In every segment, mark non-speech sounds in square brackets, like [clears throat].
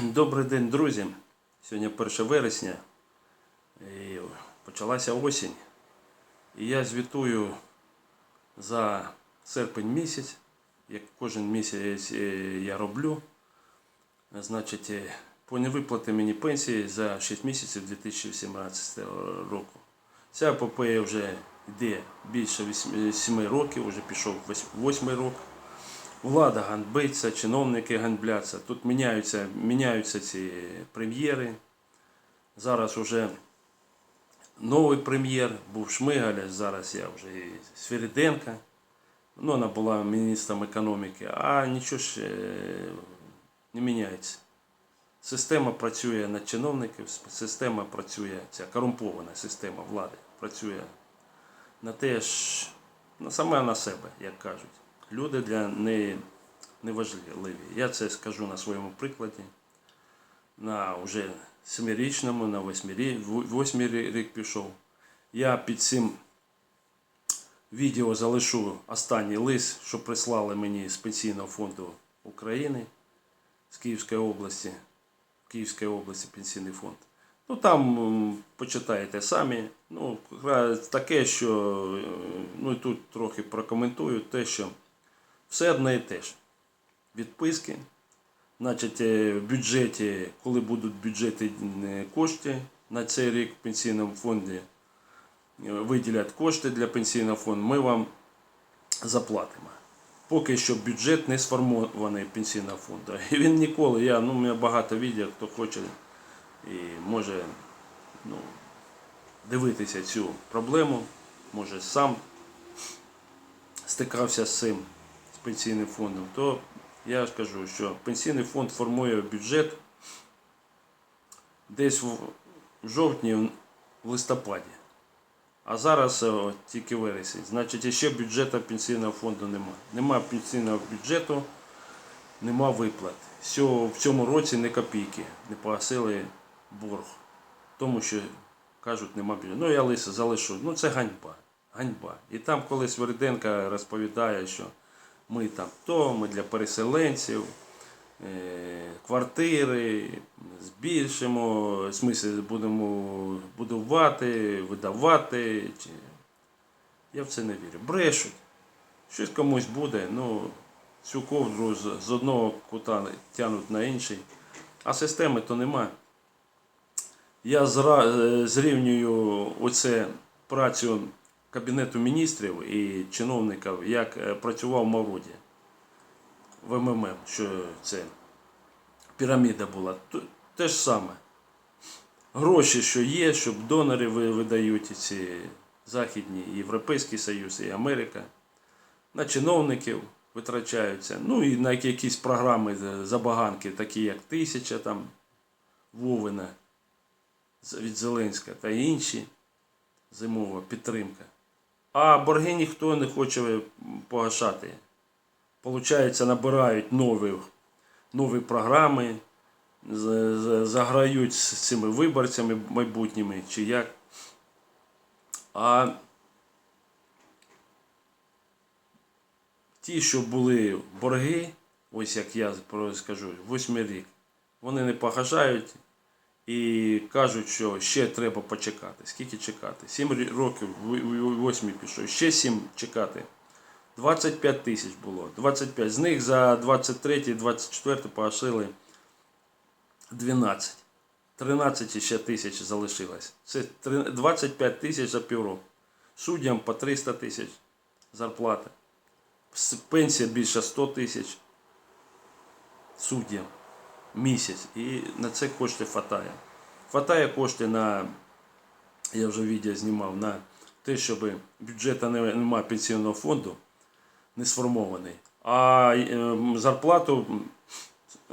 [clears throat] Добрий день, друзі. Сьогодні 1 вересня. І почалася осінь. І я звітую за серпень місяць. Як кожен місяць е, я роблю. Значить, е, по невиплати мені пенсії за 6 місяців 2017 року. Ця епопея вже йде більше 7 років, вже пішов 8 рок. Влада ганьбиться, чиновники ганьбляться. Тут міняються, міняються ці прем'єри. Зараз вже новий прем'єр, був Шмигаль, зараз я вже і Свириденка. Ну, вона була міністром економіки, а нічого ж е, не міняється. Система працює на чиновників, система працює, ця корумпована система влади працює на те ж, ну, саме на себе, як кажуть. Люди для неї не важливі. Я це скажу на своєму прикладі. На вже семирічному, на восьмирі- в- рік пішов. Я під цим відео залишу останній лист, що прислали мені з Пенсійного фонду України з Київської області. В Київській області пенсійний фонд. Ну там почитаєте самі. Ну, таке, що е, ну тут трохи прокоментую те, що все одне і те ж. Відписки. Значить, е, в бюджеті, коли будуть бюджети е, кошти на цей рік в пенсійному фонді, е, виділять кошти для пенсійного фонду, ми вам заплатимо. Поки що бюджет не сформований пенсійного фонду. І він ніколи, я, ну, у мене багато відео, хто хоче і може ну, дивитися цю проблему, може сам стикався з цим пенсійним фондом, то я ж кажу, що пенсійний фонд формує бюджет десь в жовтні, в листопаді. А зараз о, тільки вересень. Значить, ще бюджету пенсійного фонду немає. Нема пенсійного бюджету, нема виплат. Всього, в цьому році не копійки не погасили борг. Тому що кажуть, нема бюджету. Ну я лише залишу. Ну це ганьба. Ганьба. І там колись Верденка розповідає, що ми там то, ми для переселенців, е, квартири збільшимо, в смислі будемо будувати, видавати. Я в це не вірю. Брешуть. Щось комусь буде, ну, цю ковдру з, з одного кута тягнуть на інший, а системи то нема. Я е, зрівнюю оце працю Кабінету міністрів і чиновників, як е, працював Мавроді в МММ, що це піраміда була. Те ж саме. Гроші, що є, щоб донори видають і ці Західні, Європейський Союз, і Америка. На чиновників витрачаються. Ну і на якісь програми забаганки, такі як Тисяча там Вовина від Зеленська та інші. Зимова підтримка. А борги ніхто не хоче погашати. Получається, набирають нові, нові програми, заграють з цими виборцями майбутніми чи як. А ті, що були борги, ось як я скажу, восьмий рік, вони не погашають і кажуть, що ще треба почекати. Скільки чекати? 7 років, 8 пішов, ще 7 чекати. 25 тисяч було. 25. З них за 23 24 погашили 12. 13 ще тисяч залишилось. Це 25 тисяч за півроку. Суддям по 300 тисяч зарплата. Пенсія більше 100 тисяч суддям місяць. І на це кошти хватає. Хватає кошти на, я вже відео знімав, на те, щоб бюджету немає пенсійного фонду, не сформований. А е, зарплату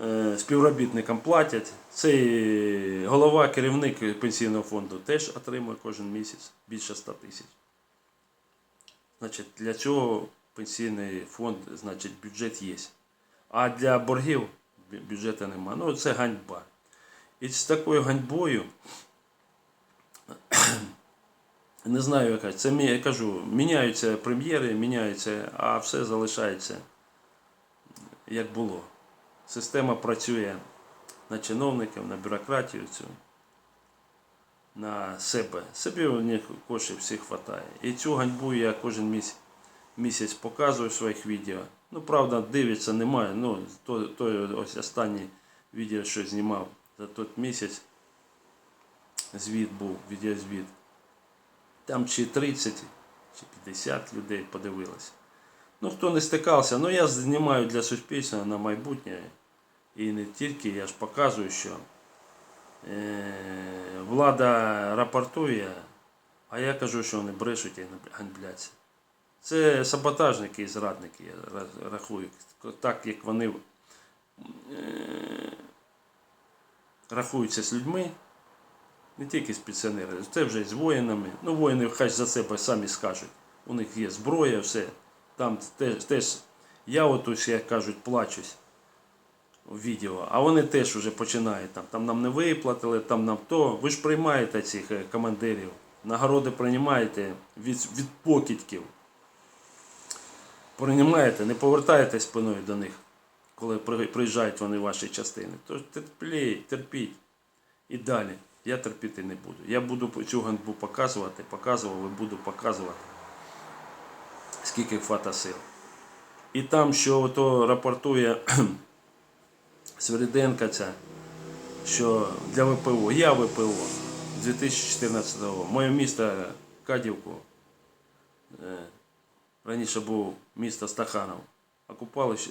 е, співробітникам платять. Цей голова, керівник пенсійного фонду теж отримує кожен місяць більше 100 тисяч. Значить, для цього пенсійний фонд, значить, бюджет є. А для боргів бюджету немає. Ну, це ганьба. І з такою ганьбою, [clears throat] не знаю, яка, це я кажу, міняються прем'єри, міняються, а все залишається як було. Система працює на чиновників, на бюрократію цю, на себе. Собі у них коштів всіх вистачає. І цю ганьбу я кожен місяць, місяць показую своїх відео. Ну, правда, дивиться немає. Ну, то, то ось останнє відео, що знімав за той місяць, звіт був, відеозвіт. Там чи 30, чи 50 людей подивилося. Ну, хто не стикався, ну я знімаю для суспільства на майбутнє. І не тільки, я ж показую, що е, влада рапортує, а я кажу, що вони брешуть і ганьбляться. Це саботажники і зрадники, я рахую. Так як вони е, рахуються з людьми, не тільки з пенсіонерами, це вже з воїнами. Ну, воїни хай за себе самі скажуть. У них є зброя, все. Там теж, теж я отось, як кажуть, плачусь у відео, а вони теж вже починають там. Там нам не виплатили, там нам то. Ви ж приймаєте цих е, командирів, нагороди приймаєте від, від покидьків. Приймаєте, не повертаєте спиною до них, коли приїжджають вони в ваші частини. Тож терпліть, терпіть. І далі. Я терпіти не буду. Я буду цю ганьбу показувати, показував і буду показувати, скільки хвата сил. І там, що ото рапортує [clears throat] Свириденка ця, що для ВПО, я ВПО 2014 року. Моє місто Кадівку, е, раніше був місто Стаханов,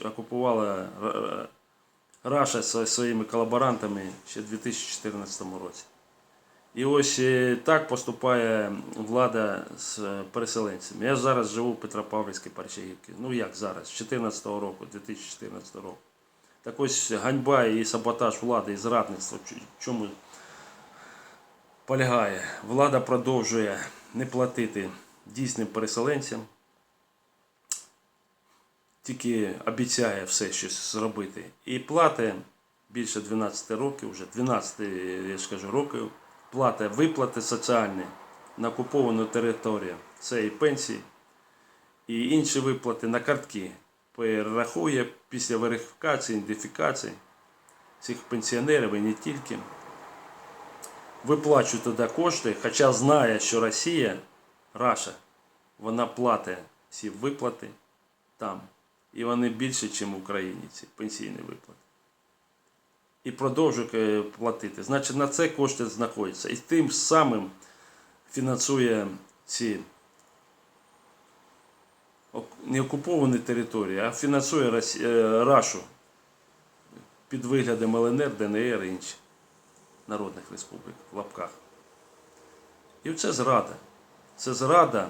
окупувала Р- Р- Раша своїми колаборантами ще в 2014 році. І ось е, так поступає влада з е, переселенцями. Я зараз живу в Петропавлівській Парчаївці. Ну як зараз, з 2014 року, 2014 року. Так ось ганьба і саботаж влади і зрадництво чому полягає. Влада продовжує не платити дійсним переселенцям, тільки обіцяє все щось зробити. І платить більше 12 років, вже 12, я ж кажу, років, платить виплати соціальні на окуповану територію. Це і пенсії, і інші виплати на картки. Перерахує після верифікації, ідентифікації цих пенсіонерів і не тільки. Виплачує туди кошти, хоча знає, що Росія, Раша, вона платить всі виплати там. І вони більше, ніж в Україні, ці пенсійні виплати. І продовжує е, платити. Значить, на це кошти знаходяться. І тим самим фінансує ці не окуповані території, а фінансує е, Рашу під виглядом ЛНР, ДНР і інші народних республік в лапках. І це зрада. Це зрада,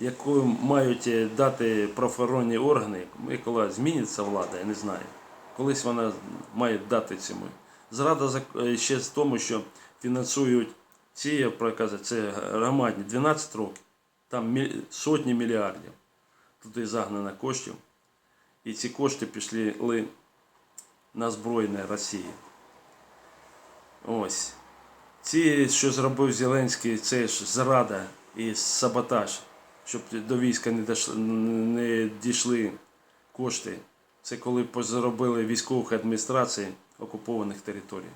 яку мають е, дати правоохоронні органи, коли зміниться влада, я не знаю. Колись вона має дати цьому. Зрада е, ще з тому, що фінансують ці, я проказую, це громадні 12 років. Там сотні мільярдів туди загнано коштів. І ці кошти пішли на збройне Росії. Ось. Ці, що зробив Зеленський, це ж зрада і саботаж, щоб до війська не, дошли, не дійшли кошти. Це коли позаробили військових адміністрацій окупованих територій.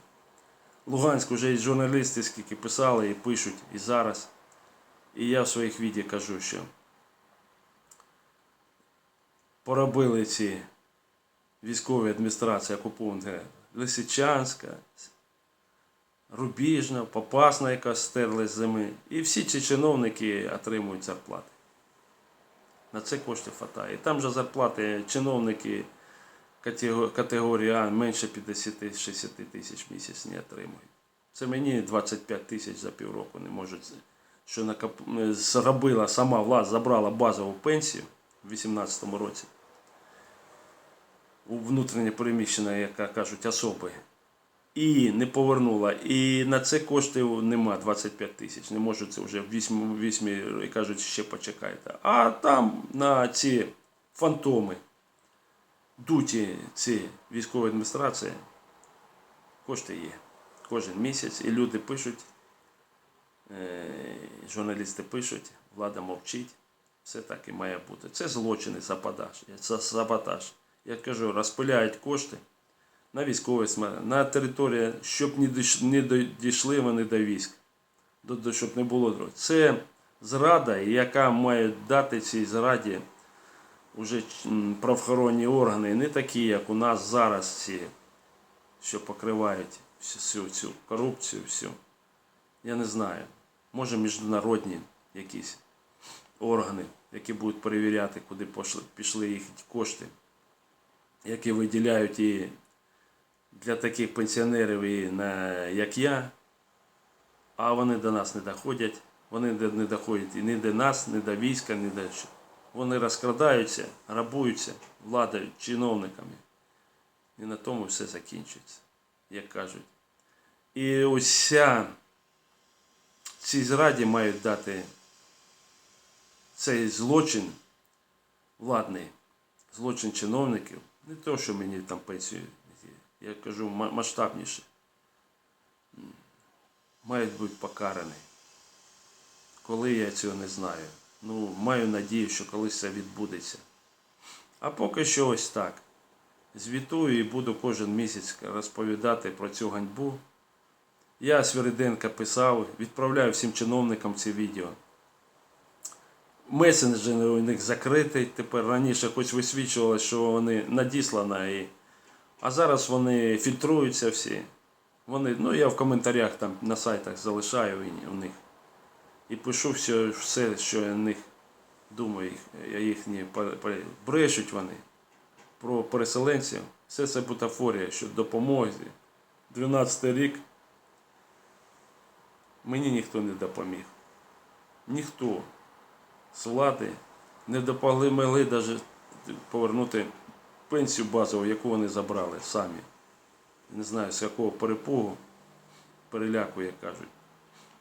Луганськ вже і журналісти скільки писали і пишуть і зараз. І я в своїх відео кажу, що поробили ці військові адміністрації окупованих Лисичанська, Рубіжна, Попасна, яка стерли з зими. І всі ці чиновники отримують зарплати. На це кошти хватає. І там же зарплати чиновники категорії А менше 50-60 тисяч в місяць не отримують. Це мені 25 тисяч за півроку не можуть. Що накоп... зробила сама влада, забрала базову пенсію в 2018 році. У внутрішньо переміщена, яка кажуть, особи. І не повернула. І на це коштів нема 25 тисяч. Не можуть це вже в 8, 8 і кажуть, ще почекайте. А там на ці фантоми, дуті ці військові адміністрації, кошти є. Кожен місяць. І люди пишуть, е, журналісти пишуть, влада мовчить. Все так і має бути. Це злочини, саботаж. Це саботаж. Я кажу, розпиляють кошти на військові смерті, на території, щоб не дійшли вони до військ, щоб не було друг. Це зрада, яка має дати цій зраді уже м, правоохоронні органи, не такі, як у нас зараз ці, що покривають всю цю корупцію, всю. Я не знаю. Може міжнародні якісь органи, які будуть перевіряти, куди пішли їх кошти, які виділяють і для таких пенсіонерів, як я, а вони до нас не доходять. Вони не доходять і ні до нас, ні до війська, ні до що. Вони розкрадаються, грабуються владою, чиновниками. І на тому все закінчується, як кажуть. І уся цій зраді мають дати цей злочин владний, злочин чиновників, не то, що мені там пенсію, я кажу масштабніше, мають бути покарані. Коли я цього не знаю. Ну, маю надію, що колись це відбудеться. А поки що ось так. Звітую і буду кожен місяць розповідати про цю ганьбу. Я Свириденка писав, відправляю всім чиновникам ці відео. Месенджер у них закритий. Тепер раніше хоч висвічувалося, що вони надіслані, і... а зараз вони фільтруються всі. Вони, ну я в коментарях там на сайтах залишаю у них. І пишу все, все що я в них думаю, я їхні брешуть вони про переселенців. Все це бутафорія, що допомоги. 12 рік мені ніхто не допоміг. Ніхто з влади не допомогли навіть повернути пенсію базову, яку вони забрали самі. Не знаю, з якого перепугу, переляку, як кажуть.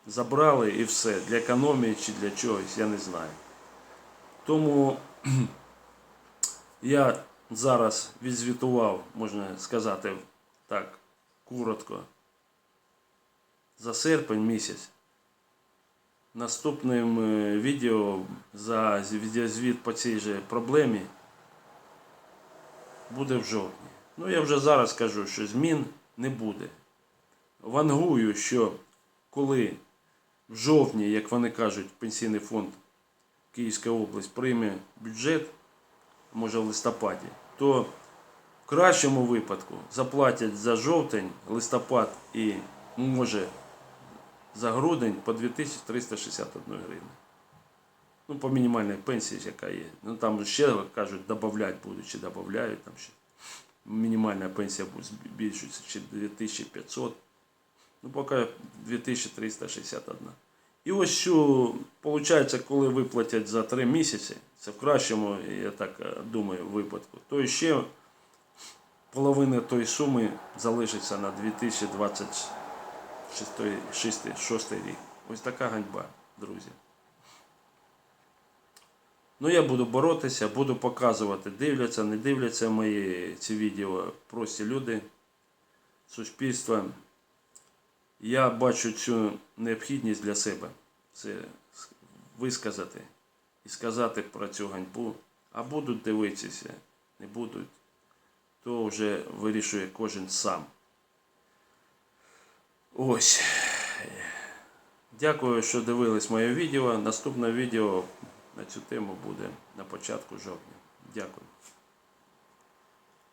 Забрали і все. Для економії чи для чогось, я не знаю. Тому [clears throat] я зараз відзвітував, можна сказати так, коротко, за серпень місяць. Наступним е, відео за відеозвіт по цій же проблемі буде в жовтні. Ну, я вже зараз кажу, що змін не буде. Вангую, що коли в жовтні, як вони кажуть, пенсійний фонд Київська область прийме бюджет, може в листопаді, то в кращому випадку заплатять за жовтень, листопад і може за грудень по 2361 гривні. Ну, по мінімальній пенсії, яка є. Ну там ще кажуть, додавлять будуть, чи додають там ще. Мінімальна пенсія буде збільшується чи 2500. Ну, поки 2361. І ось що, виходить, коли виплатять за 3 місяці, це в кращому, я так е, думаю, випадку, то ще половина тої суми залишиться на 2026 рік. Ось така ганьба, друзі. Ну, я буду боротися, буду показувати, дивляться, не дивляться мої ці відео прості люди, суспільство. Я бачу цю необхідність для себе. Це висказати і сказати про цю ганьбу. А будуть дивитися, не будуть, то вже вирішує кожен сам. Ось. Дякую, що дивились моє відео. Наступне відео на цю тему буде на початку жовтня. Дякую.